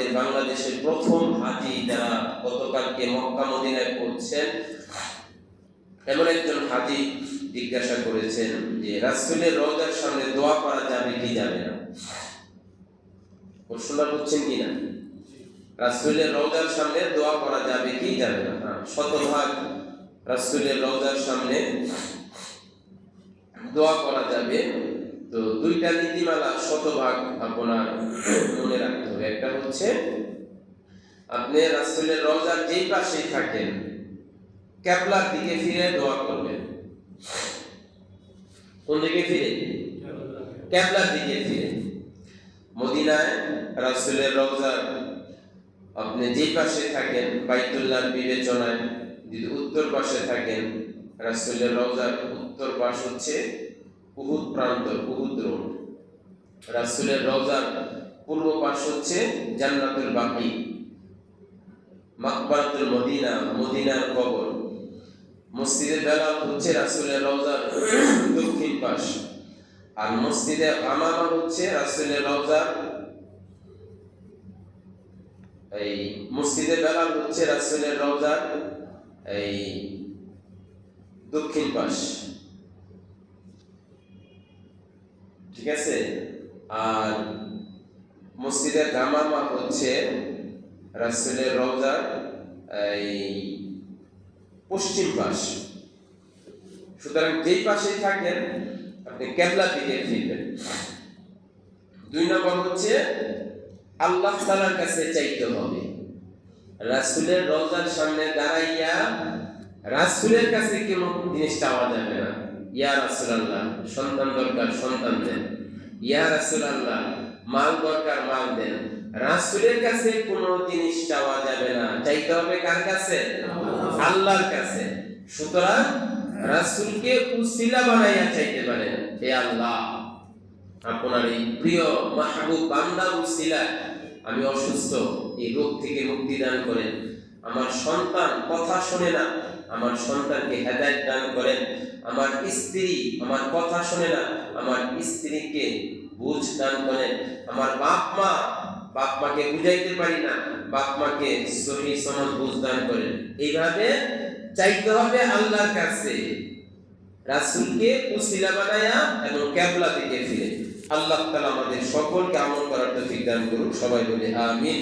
আমাদের বাংলাদেশের প্রথম হাজি যারা গতকালকে মক্কা মদিনায় পড়ছেন এমন একজন হাজি জিজ্ঞাসা করেছেন যে রাসূলের রওজার সামনে দোয়া করা যাবে কি যাবে না? প্রশ্নটা রাসূলের রওজার সামনে দোয়া করা যাবে কি যাবে না? হ্যাঁ, শতভাগ রাসূলের রওজার সামনে দোয়া করা যাবে তো দুইটা নীতিমালা শতভাগ আপনার মনে রাখতে হবে। একটা হচ্ছে, আপনি রাসূলের রওজার যেই পাশেই থাকেন, ক্যাবলার দিকে ফিরে দোয়া করবেন। কোন দিকে ফিরে? ক্যাবলার দিকে ফিরে। মদিনায় রাসূলের রওজার আপনি যেই পাশে থাকেন, বাইতুল্লাহর বিবেচনায় যদি উত্তর পাশে থাকেন, রাসূলের রওজার উত্তর পাশ হচ্ছে উহুদ প্রান্ত উহুদ রোড। রাসূলের রওজার পূর্ব পাশ হচ্ছে জান্নাতুল বাকি, মাকবারাতুল মদিনা, মদিনার কবর। মসজিদে বেলাল হচ্ছে রাসূলের রওজার দক্ষিণ পাশ। আর মসজিদে আমামা হচ্ছে রাসূলের রওজার এই মসজিদে বেলাল হচ্ছে রাসূলের রওজার এই দক্ষিণ পাশ। ঠিক আছে? আর মসজিদের গামামা হচ্ছে রাসূলের রওজার এই পশ্চিম পাশ। সুতরাং যেই পাশেই থাকেন, আপনি কেবলা দিকে ফিরবেন। দুই নম্বর হচ্ছে, আল্লাহ তাআলার কাছে চাইতে হবে। রাসূলের রওজার সামনে দাঁড়াইয়া রাসূলের কাছে কোনো জিনিস চাওয়া যাবে না? ইয়া রাসূলুল্লাহ সন্তান দরকার সন্তান দেন। ইয়া রাসূলুল্লাহ মাল দরকার মাল দেন। রাসূলের কাছে কোনো জিনিস চাওয়া যাবে না। চাইতে হবে কার কাছে? আল্লাহর। কাছে। সুতরাং রাসূলকে উসিলা বানাইয়া চাইতে পারেন হে আল্লাহ। আপনার এই প্রিয় মাহবুব বান্দা উসিলা আমি অসুস্থ এই রোগ থেকে মুক্তি দান করেন। আমার সন্তান কথা শোনে না। আমার সন্তানকে হেদায়েত দান করেন। আমার স্ত্রী আমার কথা শোনে না, আমার স্ত্রীকে বুঝ দান করেন। আমার বাপ মা, বাপ মাকে বুঝাইতে পারি না, বাপ মাকে সহি সমাজ বুঝ দান করেন। এইভাবে চাইতে হবে আল্লাহর কাছে। রাসূলকে উসিলা বানায়া এবং কেবলা থেকে ফিরে। আল্লাহ তাআলা আমাদের সকলকে আমল করার তৌফিক দান করুন সবাই বলে আমিন।